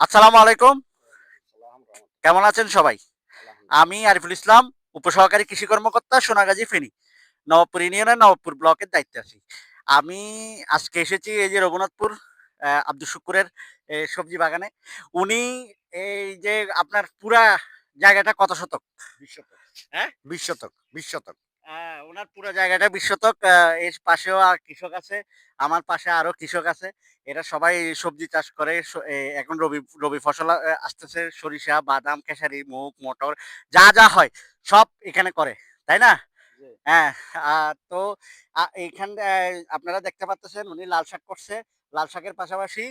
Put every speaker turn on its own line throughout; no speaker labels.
আসসালামু আলাইকুম। কেমন আছেন সবাই? আমি আরিফুল ইসলাম উপসহকারী কৃষি কর্মকর্তা সোনাগাজী ফেনী নবপুর ইউনিয়নের নবপুর ব্লকের দায়িত্বে আছি। আমি আজকে এসেছি এই যে রঘুনাথপুর আব্দুল শুকুরের সবজি বাগানে। উনি এই যে আপনার পুরা জায়গাটা কত শতক?
বিশ শতক।
হ্যাঁ?
বিশ শতক বিশ শতক।
ওনার পুরো জায়গাটা বিশ শতক আহ, এর পাশেও আর কৃষক আছে আমার পাশে আরও কৃষক আছে। এরা সবাই সবজি চাষ করে এখন রবি রবি ফসল আসতেছে সরিষা বাদাম খেসারি মুগ মটর যা যা হয় সব এখানে করে তাই না? হ্যাঁ তো এইখান আপনারা দেখতে পাচ্ছেন উনি লাল শাক করছে লাল শাকের পাশাপাশি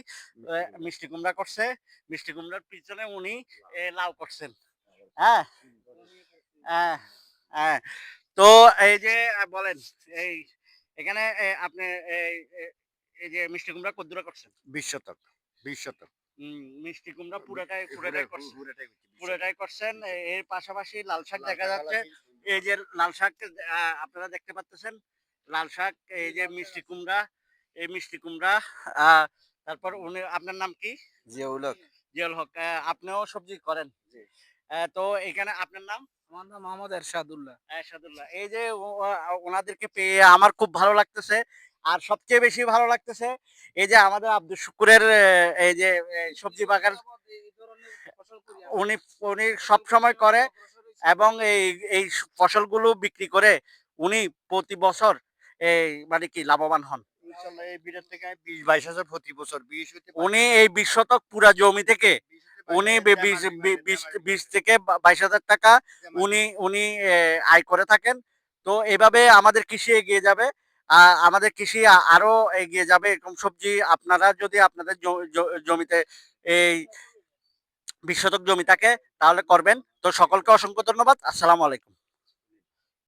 মিষ্টি কুমড়া। করছে মিষ্টি কুমড়ার পিছনে উনি লাউ। করছেন। হ্যাঁ হ্যাঁ হ্যাঁ। তো এই যে বলেন এই এখানে আপনি এই এই যে মিষ্টি কুমড়া কদ্দুরা করছেন?
বিশ শতক বিশ শতক।
মিষ্টি কুমড়া পুরোটাই পুরোটাই করছেন।
পুরোটাই
করছেন এর পাশাপাশি লাল শাক দেখা যাচ্ছে। এই যে লাল শাক আপনারা দেখতে পাচ্ছেন লাল শাক এই যে মিষ্টি কুমড়া এই মিষ্টি কুমড়া আহ, তারপর উনি আপনার নাম কি?
জিয়াউল হক।
জিয়াল হক আপনিও সবজি করেন? তো এখানে আপনার নাম?
আমার নাম মোহাম্মদ এরশাদুল্লাহ।
এরশাদুল্লাহ। এই যে ওনাদেরকে পেয়ে আমার খুব ভালো লাগতেছে। আর সবচেয়ে বেশি ভালো লাগতেছে এই যে আমাদের আব্দুল শুকুরের এই যে সবজি বাগান। উনি উনি সব সময় করে এবং এই এই ফসলগুলো বিক্রি করে উনি প্রতি বছর এই মানে কি লাভবান হন।
ইনশাল্লাহ এই থেকে বিশ বাইশ হাজার প্রতি বছর
উনি এই বিশ শতক পুরা জমি থেকে উনি বিশ থেকে বাইশ হাজার টাকা উনি উনি আয় করে থাকেন। তো এভাবে আমাদের কৃষি এগিয়ে যাবে। আহ, আমাদের কৃষি আরও এগিয়ে যাবে। এরকম সবজি আপনারা যদি আপনাদের জমিতে এই বিশ শতক জমি থাকে তাহলে করবেন। তো সকলকে অসংখ্য ধন্যবাদ। আসসালামু আলাইকুম।